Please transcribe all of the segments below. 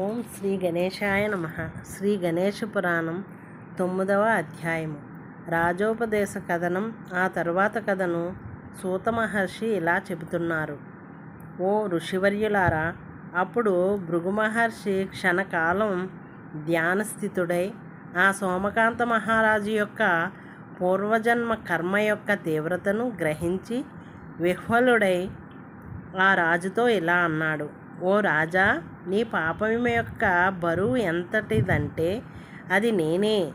ఓం శ్రీ గణేశాయ నమ. శ్రీ గణేష పురాణం తొమ్మిదవ అధ్యాయము. రాజోపదేశ కథనం ఆ తరువాత కథను సూత మహర్షి ఇలా చెబుతున్నారు. ఓ ఋషివర్యులారా అప్పుడు భృగు మహర్షి క్షణకాలం ధ్యానస్థితుడై ఆ సోమకాంత మహారాజు యొక్క పూర్వజన్మ కర్మ యొక్క తీవ్రతను గ్రహించి విహ్వలుడై ఆ రాజుతో ఇలా అన్నాడు. ఓ రాజా నీ పాపం యొక్క బరువు ఎంతటిదంటే అది నేనే.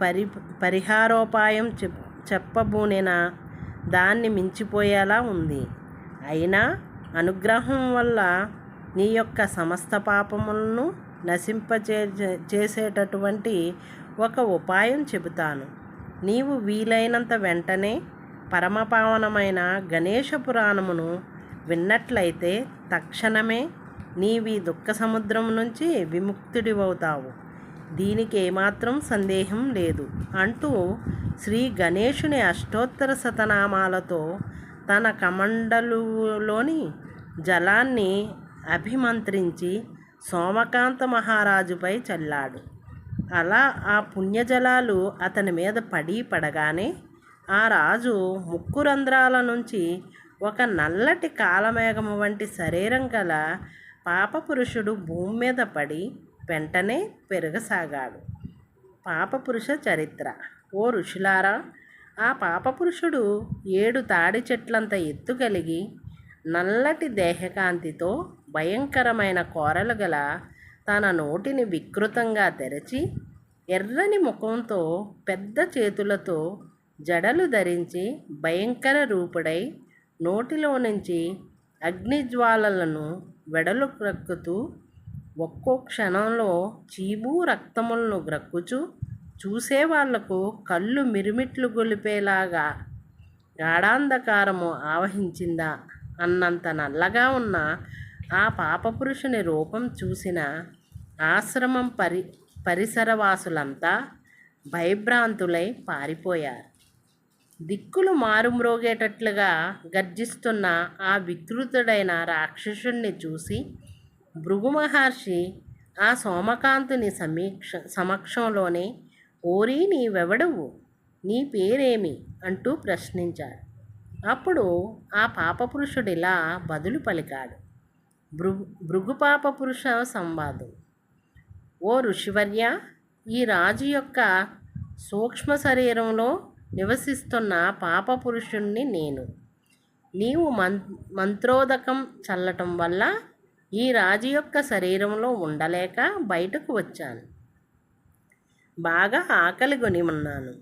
పరి పరిహారోపాయం చెప్ చెప్పబూనెనా? దాన్ని మించిపోయేలా ఉంది. అయినా అనుగ్రహం వల్ల నీ యొక్క సమస్త పాపములను నశింపచే చేసేటటువంటి ఒక ఉపాయం చెబుతాను. నీవు వీలైనంత వెంటనే పరమపావనమైన గణేష పురాణమును విన్నట్లయితే తక్షణమే నీవి దుఃఖ సముద్రం నుంచి విముక్తుడివవుతావు. దీనికి ఏమాత్రం సందేహం లేదు. అంటూ శ్రీ గణేషుని అష్టోత్తర శతనామాలతో తన కమండలులోని జలాన్ని అభిమంత్రించి సోమకాంత మహారాజుపై చల్లాడు. అలా ఆ పుణ్యజలాలు అతని మీద పడి పడగానే ఆ రాజు ముక్కు రంధ్రాల నుంచి ఒక నల్లటి కాలమేఘము వంటి శరీరం గల పాపపురుషుడు భూమి మీద పడి వెంటనే పెరగసాగాడు. పాపపురుష చరిత్ర. ఓ ఋషులారా ఆ పాపపురుషుడు ఏడు తాడి చెట్లంత ఎత్తు కలిగి నల్లటి దేహకాంతితో భయంకరమైన కోరలు గల తన నోటిని వికృతంగా తెరచి ఎర్రని ముఖంతో పెద్ద చేతులతో జడలు ధరించి భయంకర రూపుడై నోటిలో నుంచి అగ్నిజ్వాలలను వెడలు క్రక్కుతూ ఒక్కో క్షణంలో చీము రక్తములను గ్రక్కుచు చూసేవాళ్ళకు కళ్ళు మిరుమిట్లు గొలిపేలాగా గాఢాంధకారము ఆవహించిందా అన్నంత నల్లగా ఉన్న ఆ పాపపురుషుని రూపం చూసిన ఆశ్రమం పరి పరిసరవాసులంతా భయభ్రాంతులై పారిపోయారు. దిక్కులు మారుమ్రోగేటట్లుగా గర్జిస్తున్న ఆ వికృతుడైన రాక్షసుణ్ణి చూసి భృగు మహర్షి ఆ సోమకాంతుని సమీక్ష సమక్షంలోనే ఓరి నీవెవడవు? నీ పేరేమి? అంటూ ప్రశ్నించాడు. అప్పుడు ఆ పాపపురుషుడిలా బదులు పలికాడు. భృ భృగు పాపపురుష సంవాదం. ఓ ఋషివర్య ఈ రాజు యొక్క సూక్ష్మ శరీరంలో నివసిస్తున్న పాపపురుషుణ్ణి నేను. నీవు మం మంత్రోదకం చల్లటం వల్ల ఈ రాజు యొక్క శరీరంలో ఉండలేక బయటకు వచ్చాను. బాగా ఆకలి కొని ఉన్నాను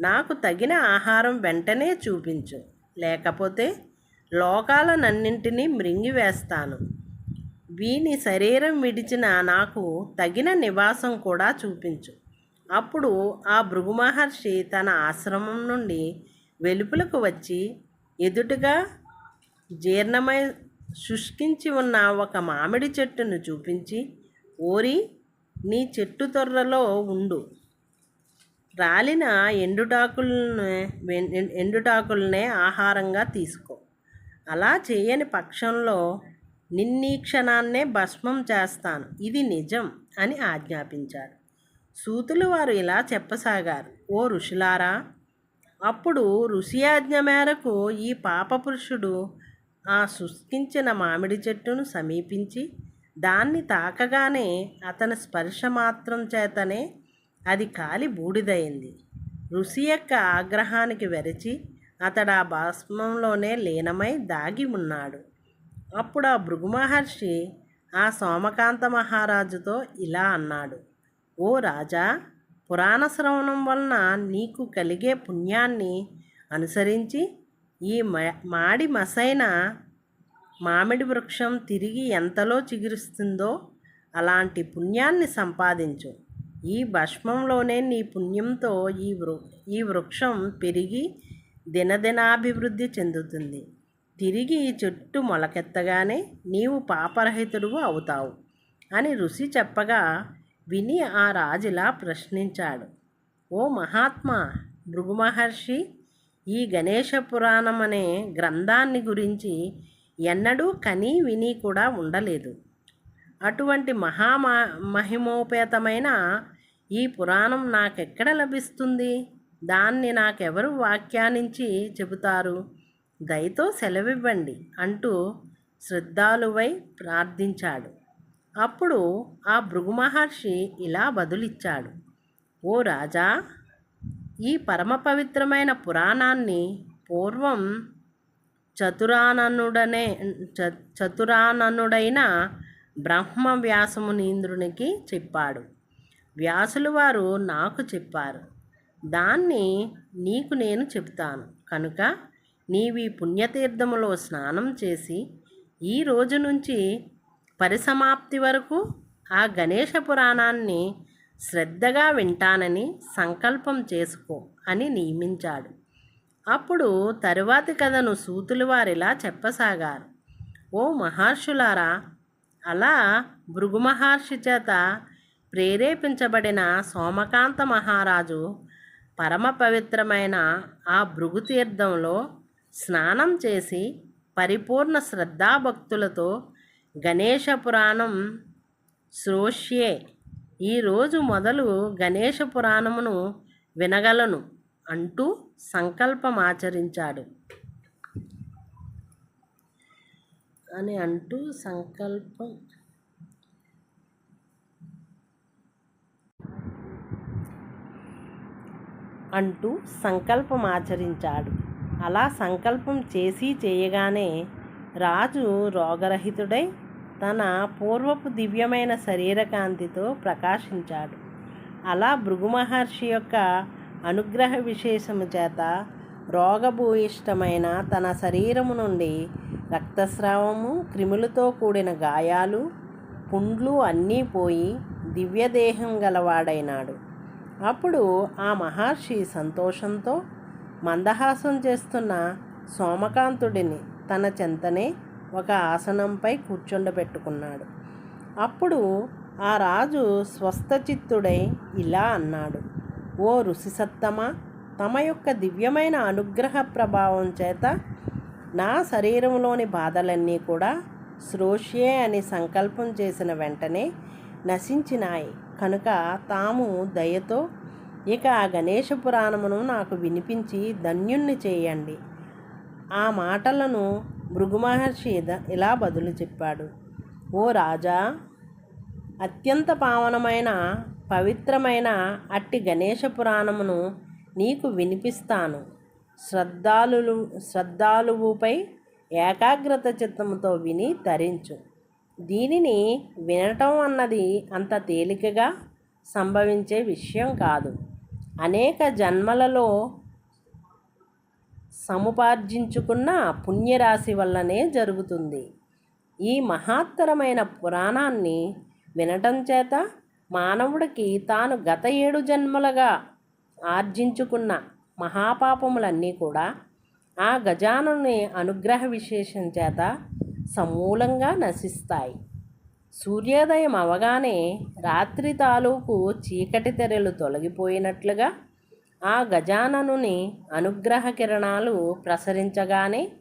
నాకు తగిన ఆహారం వెంటనే చూపించు. లేకపోతే లోకాలనన్నింటినీ మృంగివేస్తాను. వీని శరీరం విడిచిన నాకు తగిన నివాసం కూడా చూపించు. అప్పుడు ఆ భృగు మహర్షి తన ఆశ్రమం నుండి వెలుపులకు వచ్చి ఎదుటగా జీర్ణమై శుష్కించి ఉన్న ఒక మామిడి చెట్టును చూపించి ఓరి నీ చెట్టు తొర్రలో ఉండు. రాలిన ఎండుటాకులను ఎండుటాకులనే ఆహారంగా తీసుకో. అలా చేయని పక్షంలో నిన్నీ క్షణాన్నే భస్మం చేస్తాను. ఇది నిజం అని ఆజ్ఞాపించాడు. సూతులు వారు ఇలా చెప్పసాగారు ఓ ఋషులారా అప్పుడు ఋషియాజ్ఞ మేరకు ఈ పాపపురుషుడు ఆ శుష్కించిన మామిడి చెట్టును సమీపించి దాన్ని తాకగానే అతని స్పర్శ మాత్రం చేతనే అది కాలి బూడిదయింది ఋషి యొక్క ఆగ్రహానికి వెరచి అతడు ఆ భాస్మంలోనే లీనమై దాగి ఉన్నాడు. అప్పుడు ఆ భృగు మహర్షి ఆ సోమకాంత మహారాజుతో ఇలా అన్నాడు ఓ రాజా పురాణ శ్రవణం వలన నీకు కలిగే పుణ్యాన్ని అనుసరించి ఈ మాడి మసైన మామిడి వృక్షం తిరిగి ఎంతలో చిగురుస్తుందో అలాంటి పుణ్యాన్ని సంపాదించు. ఈ భస్మంలోనే నీ పుణ్యంతో ఈ వృ ఈ వృక్షం పెరిగి దినదినాభివృద్ధి చెందుతుంది. తిరిగి ఈ చెట్టు మొలకెత్తగానే నీవు పాపరహితుడు అవుతావు అని ఋషి చెప్పగా విని ఆ రాజులా ప్రశ్నించాడు. ఓ మహాత్మా భృగుమహర్షి ఈ గణేష పురాణం అనే గ్రంథాన్ని గురించి ఎన్నడూ కనీ విని కూడా ఉండలేదు. అటువంటి మహామా మహిమోపేతమైన ఈ పురాణం నాకెక్కడ లభిస్తుంది? దాన్ని నాకెవరు వ్యాఖ్యానించి చెబుతారు? దయతో సెలవివ్వండి అంటూ శ్రద్ధాలువై ప్రార్థించాడు. అప్పుడు ఆ భృగు మహర్షి ఇలా బదులిచ్చాడు. ఓ రాజా ఈ పరమ పవిత్రమైన పురాణాన్ని పూర్వం చతురాననుడనే చ చతురాననుడైన బ్రహ్మ వ్యాసమునీంద్రునికి చెప్పాడు. వ్యాసులు వారు నాకు చెప్పారు. దాన్ని నీకు నేను చెప్తాను కనుక నీవి పుణ్యతీర్థములో స్నానం చేసి ఈ రోజు నుంచి పరిసమాప్తి వరకు ఆ గణేష పురాణాన్ని శ్రద్ధగా వింటానని సంకల్పం చేసుకో అని నియమించాడు. అప్పుడు తరువాతి కథను సూతులు వారిలా చెప్పసాగారు. ఓ మహర్షులారా అలా భృగు మహర్షి చేత ప్రేరేపించబడిన సోమకాంత మహారాజు పరమ పవిత్రమైన ఆ భృగు తీర్థంలో స్నానం చేసి పరిపూర్ణ శ్రద్ధాభక్తులతో గణేష పురాణం శ్రోష్యే ఈరోజు మొదలు గణేష పురాణమును వినగలను అంటూ సంకల్పమాచరించాడు. అని అంటూ సంకల్పం. అంటూ సంకల్పం ఆచరించాడు అలా సంకల్పం చేసి చేయగానే రాజు రోగరహితుడై తన పూర్వపు దివ్యమైన శరీరకాంతితో ప్రకాశించాడు. అలా భృగు మహర్షి యొక్క అనుగ్రహ విశేషము చేత రోగభూయిష్టమైన తన శరీరము నుండి రక్తస్రావము క్రిములతో కూడిన గాయాలు పుండ్లు అన్నీ పోయి దివ్యదేహం గలవాడైనాడు. అప్పుడు ఆ మహర్షి సంతోషంతో మందహాసం చేస్తున్న సోమకాంతుడిని తన చెంతనే ఒక ఆసనంపై కూర్చుండబెట్టుకున్నాడు. అప్పుడు ఆ రాజు స్వస్థచిత్తుడై ఇలా అన్నాడు ఓ ఋషిసత్తమ తమ యొక్క దివ్యమైన అనుగ్రహ ప్రభావం చేత నా శరీరంలోని బాధలన్నీ కూడా శ్రోష్యే అని సంకల్పం చేసిన వెంటనే నశించినాయి. కనుక తాము దయతో ఇక ఆ గణేష పురాణమును నాకు వినిపించి ధన్యుణ్ణి చేయండి. ఆ మాటలను భృగు మహర్షి ఇలా బదులు చెప్పాడు. ఓ రాజా అత్యంత పావనమైన పవిత్రమైన అట్టి గణేష పురాణమును నీకు వినిపిస్తాను. శ్రద్ధాలు శ్రద్ధాలువుపై ఏకాగ్రత చిత్తముతో విని తరించు. దీనిని వినటం అన్నది అంత తేలికగా సంభవించే విషయం కాదు. అనేక జన్మలలో సముపార్జించుకున్న పుణ్యరాశి వల్లనే జరుగుతుంది. ఈ మహత్తరమైన పురాణాన్ని వినటం చేత మానవుడికి తాను గత ఏడు జన్మలుగా ఆర్జించుకున్న మహాపాపములన్నీ కూడా ఆ గజానుని అనుగ్రహ విశేషం చేత సమూలంగా నశిస్తాయి. సూర్యోదయం అవగానే రాత్రి తాలూకు చీకటి తెరలు తొలగిపోయినట్లుగా ఆ గజాననుని అనుగ్రహ కిరణాలు ప్రసరించగానే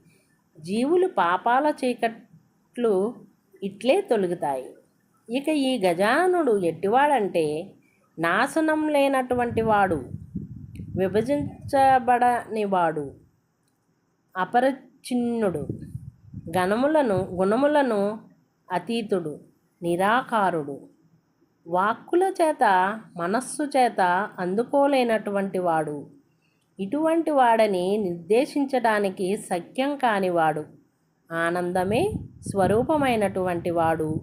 జీవులు పాపాల చీకట్లు ఇట్లే తొలుగుతాయి. ఇక ఈ గజాననుడు ఎట్టివాడంటే నాశనం లేనటువంటి వాడు విభజించబడనివాడు అపరచిన్నుడు గణములను గుణములను అతీతుడు నిరాకారుడు. వాక్కుల చేత మనస్సు చేత అందుకోలేనటువంటి వాడు. ఇటువంటి వాడని నిర్దేశించడానికి సఖ్యం కానివాడు. ఆనందమే స్వరూపమైనటువంటి వాడు.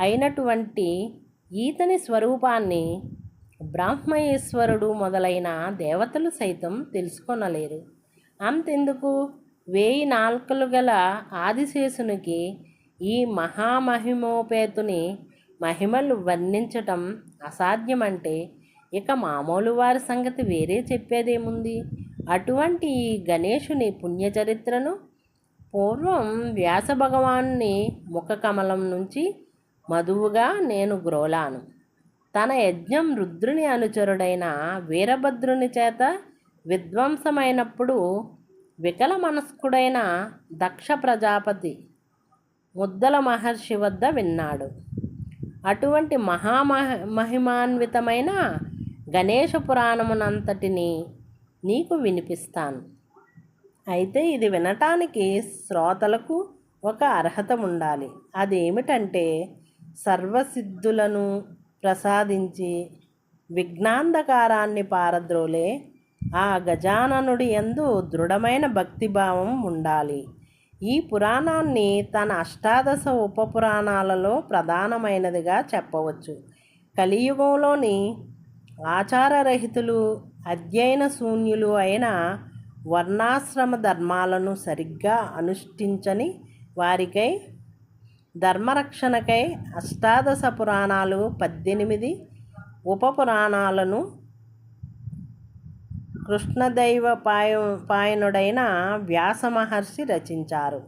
అయినటువంటి ఈతని స్వరూపాన్ని బ్రాహ్మయేశ్వరుడు మొదలైన దేవతలు సైతం తెలుసుకొనలేరు. అంతెందుకు? వేయి నాల్కలు గల ఆదిశేషునికి ఈ మహామహిమోపేతుని మహిమలు వర్ణించటం అసాధ్యమంటే ఇక మామూలు వారి సంగతి వేరే చెప్పేదేముంది? అటువంటి ఈ గణేషుని పుణ్యచరిత్రను పూర్వం వ్యాస భగవాన్ని ముఖ కమలం నుంచి మధువుగా నేను గ్రోలాను. తన యజ్ఞం రుద్రుని అనుచరుడైన వీరభద్రుని చేత విధ్వంసమైనప్పుడు వికల మనస్కుడైన దక్ష ప్రజాపతి ముద్దల మహర్షి వద్ద విన్నాడు. అటువంటి మహామహ మహిమాన్వితమైన గణేష పురాణమునంతటిని నీకు వినిపిస్తాను. అయితే ఇది వినటానికి శ్రోతలకు ఒక అర్హత ఉండాలి. అదేమిటంటే సర్వసిద్ధులను ప్రసాదించి విఘ్నాంధకారాన్ని పారద్రోలే ఆ గజాననుడి యందు దృఢమైన భక్తిభావం ఉండాలి. ఈ పురాణాన్ని తన అష్టాదశ ఉప పురాణాలలో ప్రధానమైనదిగా చెప్పవచ్చు. కలియుగంలోని ఆచారరహితులు అధ్యయన శూన్యులు అయిన వర్ణాశ్రమ ధర్మాలను సరిగ్గా అనుష్ఠించని వారికై ధర్మరక్షణకై అష్టాదశ పురాణాలు పద్దెనిమిది ఉప పురాణాలను కృష్ణదైవ పాయ పాయనుడైన వ్యాస మహర్షి రచించారు.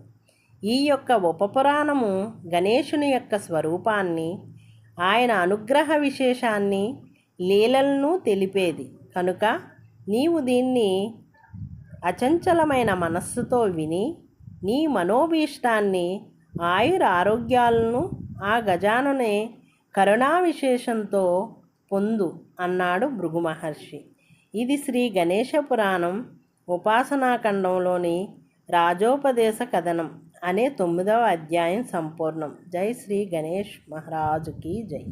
ఈ యొక్క ఉపపురాణము గణేశుని యొక్క స్వరూపాన్ని ఆయన అనుగ్రహ విశేషాన్ని లీలలను తెలిపేది. కనుక నీవు దీన్ని అచంచలమైన మనస్సుతో విని నీ మనోభీష్టాన్ని ఆయుర ఆరోగ్యాలను ఆ గజాననే కరుణా విశేషంతో పొందు అన్నాడు భృగు మహర్షి ఇది శ్రీ గణేశ పురాణం ఉపాసనాఖండంలోని రాజోపదేశ కథనం అనే తొమ్మిదవ అధ్యాయం సంపూర్ణం. జై శ్రీ గణేష్ మహారాజుకి జై.